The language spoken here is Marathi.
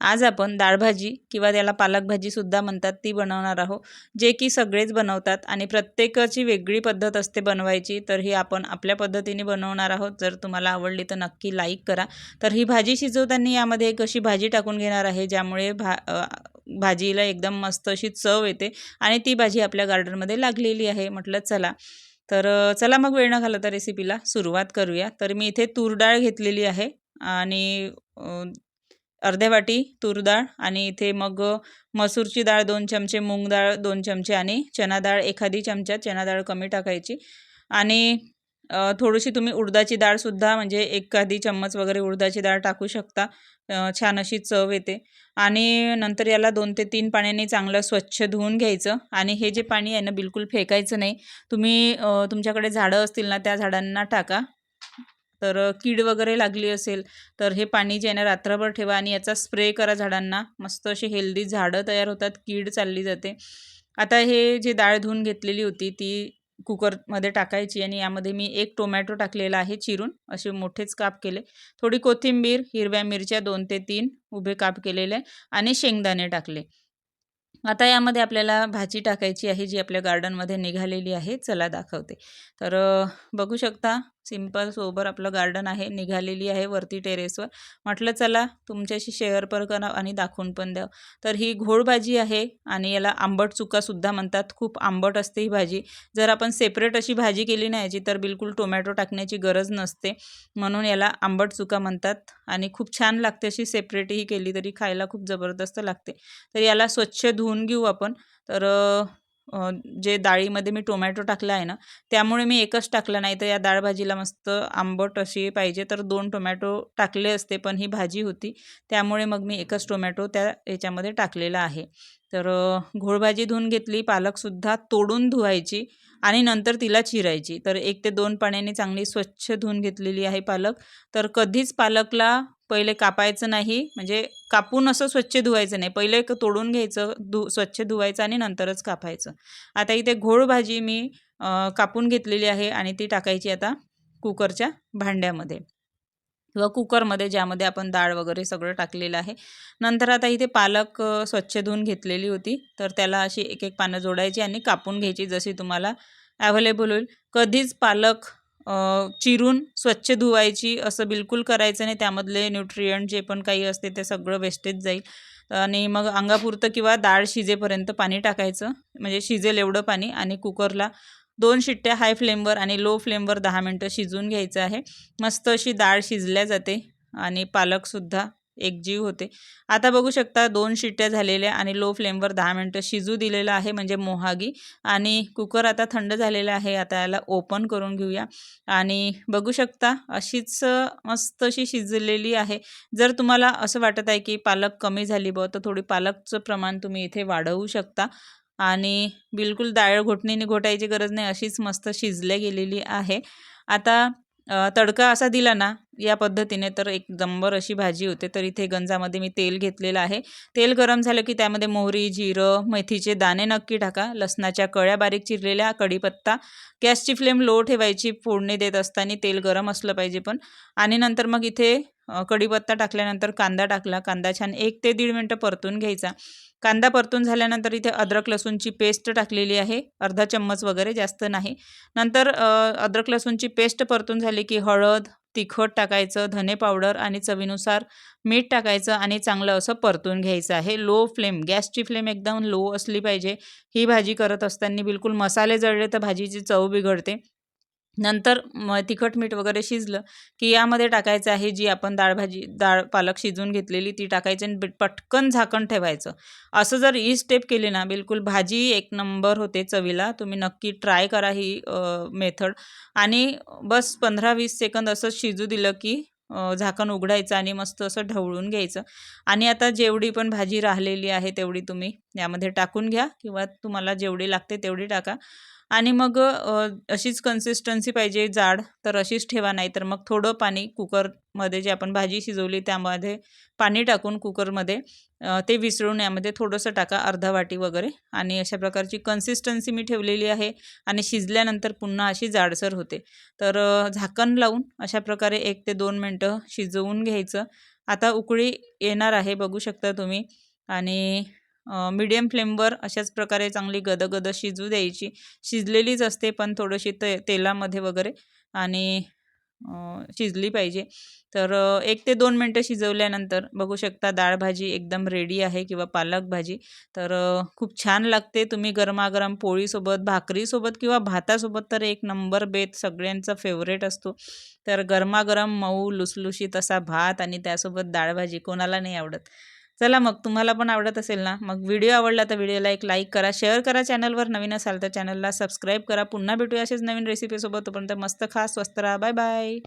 आज आपण डाळभाजी किंवा त्याला पालक भाजीसुद्धा म्हणतात ती बनवणार आहोत जे की सगळेच बनवतात आणि प्रत्येकाची वेगळी पद्धत असते बनवायची तर ही आपण आपल्या पद्धतीने बनवणार आहोत. जर तुम्हाला आवडली तर नक्की लाईक करा. तर ही भाजी शिजवताना यामध्ये एक अशी भाजी टाकून घेणार आहे ज्यामुळे भा भाजीला एकदम मस्त अशी चव येते आणि ती भाजी आपल्या गार्डनमध्ये लागलेली आहे. म्हटलं चला. तर चला मग वेळ न घालता रेसिपीला सुरुवात करूया. तर मी इथे तूर डाळ घेतलेली आहे आणि अर्ध्या वाटी तूर डाळ आणि इथे मग मसूरची डाळ दोन चमचे मूग डाळ दोन चमचे आणि चना डाळ एखादी चमचा चना डाळ कमी टाकायची. आणि थोडीशी तुम्ही उडदाची डाळसुद्धा म्हणजे एखादी चम्मच वगैरे उडदाची डाळ टाकू शकता. छान अशी चव येते. आणि नंतर याला दोन ते तीन पाण्याने चांगलं स्वच्छ धुवून घ्यायचं. आणि हे जे पाणी आहे ना बिलकुल फेकायचं नाही. तुम्ही तुमच्याकडे झाडं असतील ना त्या झाडांना टाका. तर कीड वगैरे लागली असेल तर हे पाणी जे आहे ना रात्रभर ठेवा आणि याचा स्प्रे करा झाडांना. मस्त अशी हेल्दी झाडं तयार होतात कीड चालली जाते. आता हे जे डाळ धुवून घेतलेली होती ती कुकरमध्ये टाकायची आणि यामध्ये मी एक टोमॅटो टाकलेला आहे चिरून असे मोठेच काप केले. थोडी कोथिंबीर हिरव्या मिरच्या दोन ते तीन उभे काप केलेले आणि शेंगदाणे टाकले. आता यामध्ये आपल्याला भाजी टाकायची आहे जी आपल्या गार्डनमध्ये निघालेली आहे चला दाखवते. तर बघू शकता सिंपल सोबर आपलं गार्डन आहे निघालेली आहे वरती टेरेसवर. म्हटलं चला तुमच्याशी शेअर पण करा आणि दाखवून पण द्या तर ही घोळ भाजी आहे आणि याला आंबट चुकासुद्धा म्हणतात. खूप आंबट असते ही भाजी. जर आपण सेपरेट अशी भाजी केली नाही याची तर बिलकुल टोमॅटो टाकण्याची गरज नसते. म्हणून याला आंबट चुका म्हणतात आणि खूप छान लागते अशी सेपरेटही केली तरी खायला खूप जबरदस्त लागते. तर याला स्वच्छ धुवून घेऊ आपण. तर जे डाळीमध्ये मी टोमॅटो टाकला आहे ना त्यामुळे मी एकच टाकलं नाही. तर या डाळ भाजीला मस्त आंबट अशी पाहिजे. तर दोन टोमॅटो टाकले असते पण ही भाजी होती. त्यामुळे मग मी एकच टोमॅटो त्या याच्यामध्ये टाकलेला आहे. तर घोळभाजी धुवून घेतली. पालकसुद्धा तोडून धुवायची. आणि नंतर तिला चिरायची. तर एक ते दोन पाण्याने चांगली स्वच्छ धुवून घेतलेली आहे पालक. तर कधीच पालकला पहिले कापायचं नाही. म्हणजे कापून असं स्वच्छ धुवायचं नाही. पहिले तोडून घ्यायचं धु स्वच्छ धुवायचं आणि नंतरच कापायचं. आता इथे घोळ भाजी मी कापून घेतलेली आहे आणि ती टाकायची आता कुकरच्या भांड्यामध्ये. किंवा कुकरमध्ये ज्यामध्ये आपण डाळ वगैरे सगळं टाकलेलं आहे. नंतर आता इथे पालक स्वच्छ धुवून घेतलेली होती. तर त्याला अशी एक एक पानं जोडायची आणि कापून घ्यायची जशी तुम्हाला ॲव्हेलेबल होईल. कधीच पालक चिरून स्वच्छ धुवायची असं बिलकुल करायचं नाही. त्यामधले न्यूट्रियंट जे पण काही असते ते सगळं वेस्टेज जाईल. आणि मग अंगापुरतं किंवा डाळ शिजेपर्यंत पाणी टाकायचं. म्हणजे शिजेल एवढं पाणी आणि कुकरला दोन शिट्ट्या हाय फ्लेमवर आणि लो फ्लेमवर दहा मिनटं शिजवून घ्यायचं आहे. मस्त अशी डाळ शिजल्या जाते आणि पालकसुद्धा एक जीव होते. आता बघू शकता दोन शिट्ट्या झालेल्या आणि लो फ्लेमवर दहा मिनटं शिजू दिलेलं आहे म्हणजे मोहागी. आणि कुकर आता थंड झालेलं आहे आता याला ओपन करून घेऊया. आणि बघू शकता अशीच मस्त अशी शिजलेली आहे. जर तुम्हाला असं वाटत आहे की पालक कमी झाली बघ तर थोडी पालकचं प्रमाण तुम्ही इथे वाढवू शकता. आणि बिलकुल डाळ घोटणीने घोटायची गरज नाही अशीच मस्त शिजल्या गेलेली आहे. आता तडका असा दिला ना या पद्धतीने तर एक जंबर अशी भाजी होते तर इथे गंजामध्ये मी तेल घेतलेलं आहे. तेल गरम झालं की त्यामध्ये मोहरी जिरं मेथीचे दाणे नक्की टाका. लसणाच्या कळ्या बारीक चिरलेल्या कढीपत्ता. गॅसची फ्लेम लो ठेवायची फोडणी देत असताना तेल गरम असलं पाहिजे पण. आणि नंतर मग इथे कढीपत्ता टाकल्यानंतर कांदा टाकला. कांदा छान एक ते दीड मिनटं परतून घ्यायचा. कांदा परतून झाल्यानंतर इथे अद्रक लसूणची पेस्ट टाकलेली आहे. अर्धा चम्मच वगैरे जास्त नाही. नंतर अद्रक लसूणची पेस्ट परतून झाली की हळद तिखट टाकायचं धने पावडर आणि चवीनुसार मीठ टाकायचं आणि चांगलं असं परतून घ्यायचं आहे. लो फ्लेम गॅसची फ्लेम एकदम लो असली पाहिजे. ही भाजी करत असताना बिलकुल मसाले जळले तर भाजीची चव बिघडते. नंतर मग तिखट मीठ वगैरे शिजलं की यामध्ये टाकायचं आहे जी आपण डाळ भाजी डाळ पालक शिजवून घेतलेली ती टाकायची आणि पटकन झाकण ठेवायचं. असं जर ही स्टेप केली ना बिलकुल भाजी एक नंबर होते चवीला तुम्ही नक्की ट्राय करा ही मेथड आणि बस पंधरा वीस सेकंद असं शिजू दिलं की झाकण उघडायचं आणि मस्त असं ढवळून घ्यायचं. आणि आता जेवढी पण भाजी राहिलेली आहे तेवढी तुम्ही यामध्ये टाकून घ्या किंवा तुम्हाला जेवढी लागते तेवढी टाका. आणि मग अशीच कन्सिस्टन्सी पाहिजे जाड तर अशीच ठेवा नाही तर मग थोडं पाणी कुकरमध्ये जे आपण भाजी शिजवली त्यामध्ये पाणी टाकून कुकरमध्ये ते विसळून यामध्ये थोडंसं टाका अर्धा वाटी वगैरे. आणि अशा प्रकारची कन्सिस्टन्सी मी ठेवलेली आहे आणि शिजल्यानंतर पुन्हा अशी जाडसर होते. तर झाकण लावून अशा प्रकारे एक ते दोन मिनटं शिजवून घ्यायचं. आता उकळी येणार आहे बघू शकता तुम्ही. आणि मीडियम फ्लेमवर अशाच प्रकारे चांगली गदगद शिजू द्यायची. शिजलेलीच असते पण थोडीशी ते तेलामध्ये वगैरे आणि शिजली पाहिजे. तर एक ते दोन मिनटं शिजवल्यानंतर बघू शकता डाळ भाजी एकदम रेडी आहे किंवा पालक भाजी. तर खूप छान लागते. तुम्ही गरमागरम पोळीसोबत भाकरीसोबत किंवा भातासोबत तर एक नंबर बेत सगळ्यांचा फेवरेट असतो. तर गरमागरम मऊ लुसलुशीत असा भात आणि त्यासोबत डाळ भाजी कोणाला नाही आवडत. चला मग तुम्हाला पण आवडत असेल ना मग व्हिडिओ आवडला तर व्हिडिओला एक लाईक करा शेअर करा चॅनलवर नवीन असाल तर चॅनलला सबस्क्राईब करा. पुन्हा भेटूया असेच नवीन रेसिपीसोबत तोपर्यंत मस्त खा स्वस्त राहा. Bye bye.